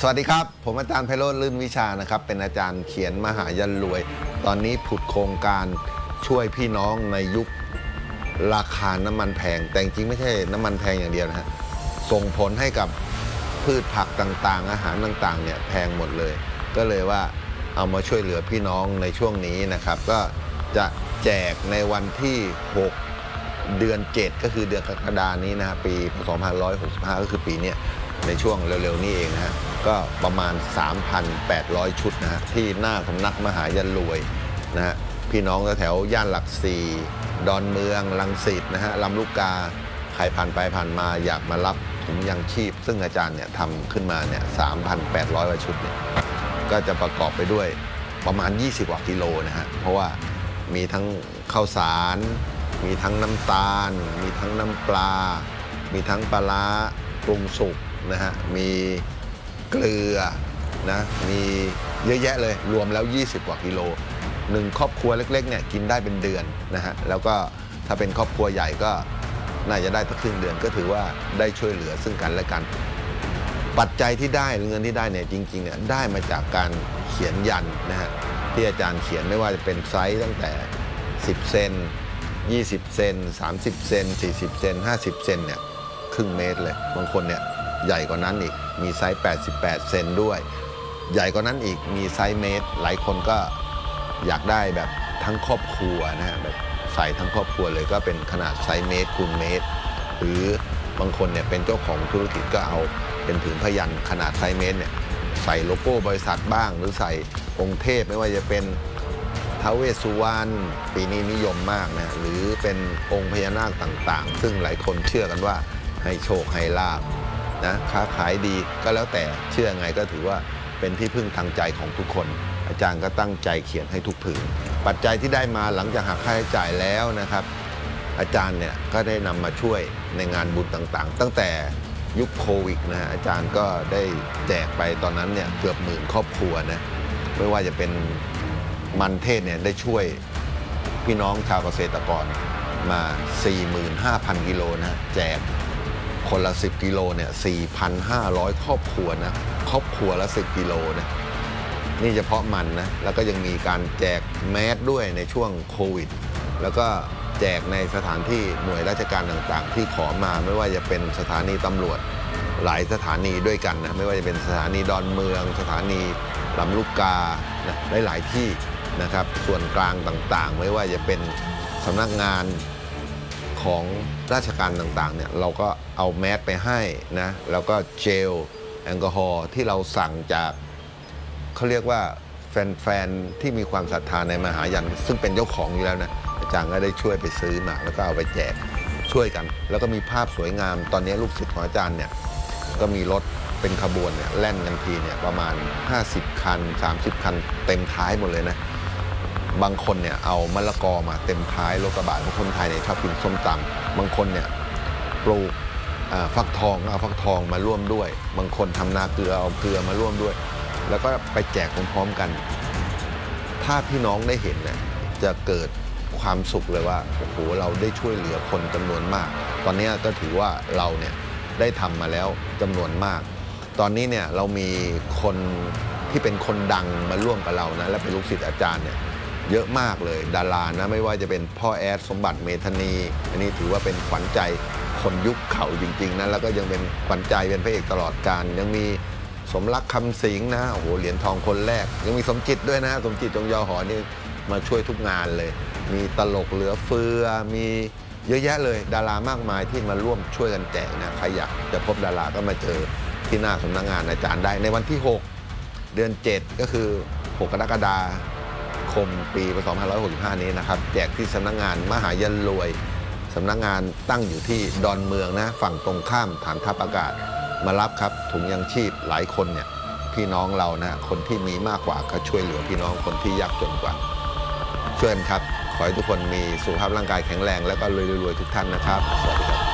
สวัสดีครับ ผมอาจารย์ไพโรจน์ลื่นวิชานะครับ เป็นอาจารย์เขียนมหายันรวย ตอนนี้ผุดโครงการช่วยพี่น้องในยุคราคาน้ำมันแพง แต่จริงไม่ใช่น้ำมันแพงอย่างเดียวนะฮะส่งผลให้กับพืชผักต่างๆ อาหารต่างๆเนี่ยแพงหมดเลย ก็เลยว่าเอามาช่วยเหลือพี่น้องในช่วงนี้นะครับ ก็จะแจกในวันที่ 6 เดือน 7 ก็คือเดือนกรกฎานี้นะฮะปี2565 ก็คือปีเนี้ย ในช่วงเร็วๆนี้เองนะฮะก็ประมาณ 3,800 ชุดนะฮะที่หน้าสำนักมหายันรวยนะฮะพี่น้องแถวๆย่านหลักสี่ดอนเมืองลังสิตนะฮะลำลูกกาใครผ่านไปผ่านมาอยากมารับถุงยังชีพ ซึ่งอาจารย์เนี่ยทำขึ้นมาเนี่ย3,800กว่าชุดเนี่ยก็จะประกอบไปด้วยประมาณ 20กว่ากิโลนะฮะเพราะว่ามีทั้งข้าวสาร มีทั้งน้ำตาล มีทั้งน้ำปลา มีทั้งปลาร้าปรุงสุก นะฮะ มีเกลือนะ มีเยอะแยะเลย รวมแล้ว 20 กว่ากิโลหนึ่งครอบครัวเล็กๆเนี่ยกินได้เป็นเดือนนะฮะ แล้วก็ถ้าเป็นครอบครัวใหญ่ก็น่าจะได้สักครึ่งเดือนก็ถือว่าได้ช่วยเหลือซึ่งกันและกัน ปัจจัยที่ได้หรือเงินที่ได้เนี่ยจริงๆเนี่ยได้มาจากการเขียนยันนะฮะที่อาจารย์เขียนไม่ว่าจะเป็นไซส์ตั้งแต่ 10 เซน20 เซน30 เซน40 เซน50 เซนเนี่ยครึ่งเมตรเลยบางคนเนี่ย ใหญ่กว่านั้นอีกมีไซส์ 88 เซนด้วย ใหญ่กว่านั้นอีกมีไซส์เมตร หลายคนก็อยากได้แบบทั้งครอบครัวนะฮะแบบใส่ทั้งครอบครัวเลยก็เป็นขนาดไซส์เมตรคูณเมตร หรือบางคนเนี่ยเป็นเจ้าของธุรกิจก็เอาเป็นถึงพยันขนาดไซส์เมตรเนี่ยใส่โลโก้บริษัทบ้าง หรือใส่องค์เทพไม่ว่าจะเป็นท้าวเวสสุวรรณปีนี้นิยมมากนะหรือเป็นองค์พญานาคต่างๆ ซึ่งหลายคนเชื่อกันว่าให้โชคให้ลาบ นะค้าขายดีก็แล้วแต่เชื่อไงก็ถือว่าเป็นที่พึ่งทางใจของทุกคน อาจารย์ก็ตั้งใจเขียนให้ทุกผืนปัจจัยที่ได้มาหลังจากหักค่าใช้จ่ายแล้วนะครับ อาจารย์เนี่ยก็ได้นำมาช่วยในงานบุญต่างๆ ตั้งแต่ยุคโควิดนะฮะอาจารย์ก็ได้แจกไปตอนนั้นเนี่ยเกือบหมื่นครอบครัวนะไม่ว่าจะเป็นมันเทศเนี่ยได้ช่วยพี่น้องชาวเกษตรกรมา 45,000 กิโลนะแจก คนละ 10 กิโลเนี่ย4,500 ครอบครัวนะครอบครัวละ 10 กิโลนะนี่เฉพาะมันนะ แล้วก็ยังมีการแจกแมสด้วยในช่วงโควิด แล้วก็แจกในสถานที่หน่วยราชการต่างๆ ที่ขอมาไม่ว่าจะเป็นสถานีตำรวจหลายสถานีด้วยกันนะไม่ว่าจะเป็นสถานีดอนเมือง สถานีลำลูกกานะหลายๆที่นะครับส่วนกลางต่างๆ ไม่ว่าจะเป็นสำนักงาน ของราชการต่างๆเนี่ยเราก็เอาแมสไปให้นะแล้วก็เจลแอลกอฮอล์ที่เราสั่งจากเขาเรียกว่าแฟนๆที่มีความศรัทธาในมหายัน ซึ่งเป็นเจ้าของอยู่แล้วนะอาจารย์ก็ได้ช่วยไปซื้อมา แล้วก็เอาไปแจกช่วยกัน แล้วก็มีภาพสวยงาม ตอนนี้ลูกศิษย์ของอาจารย์เนี่ยก็มีรถเป็นขบวนเนี่ยแล่นกันทีเนี่ยประมาณ 50 คัน 30 คัน เต็มท้ายหมดเลยนะ บางคนเนี่ยเอามะละกอมาเต็มท้ายรถกระบะเพราะคนไทยเนี่ยชอบกินส้มตำบางคนเนี่ยปลูกฟักทองเอาฟักทองมาร่วมด้วย บางคนทำนาเกลือเอาเกลือมาร่วมด้วย แล้วก็ไปแจกพร้อมๆกัน ถ้าพี่น้องได้เห็นเนี่ยจะเกิดความสุขเลยว่าโอ้โหเราได้ช่วยเหลือคนจำนวนมาก ตอนนี้ก็ถือว่าเราเนี่ยได้ทำมาแล้วจำนวนมาก ตอนนี้เนี่ยเรามีคนที่เป็นคนดังมาร่วมกับเรานะและเป็นลูกศิษย์อาจารย์เนี่ย เยอะมากเลย ดารานะไม่ว่าจะเป็นพ่อแอดสมบัติเมธานี อันนี้ถือว่าเป็นขวัญใจคนยุคเขาจริงๆนะแล้วก็ยังเป็นขวัญใจเป็นพระเอกตลอดการ ยังมีสมรักคำสิงนะโอ้โหเหรียญทองคนแรก ยังมีสมจิตด้วยนะ สมจิตจงยอหอนี่มาช่วยทุกงานเลย มีตลกเหลือเฟือมีเยอะแยะเลย ดารามากมายที่มาร่วมช่วยกันแจกนะใครอยากจะพบดาราก็มาเจอที่หน้าสำนักงานอาจารย์ได้ในวันที่ 6 เดือน 7 ก็คือ 6 กรกฎาคม คมปี2565 นี้นะครับ แจกที่สำนักงานมหายันรวยสำนักงานตั้งอยู่ที่ดอนเมืองนะ ฝั่งตรงข้ามฐานทัพอากาศ มารับครับถุงยังชีพหลายคนเนี่ยพี่น้องเรานะคนที่มีมากกว่าก็ช่วยเหลือพี่น้องคนที่ยากจนกว่าช่วยครับ ขอให้ทุกคนมีสุขภาพร่างกายแข็งแรง แล้วก็รวยๆทุกท่านนะครับสวัสดีครับ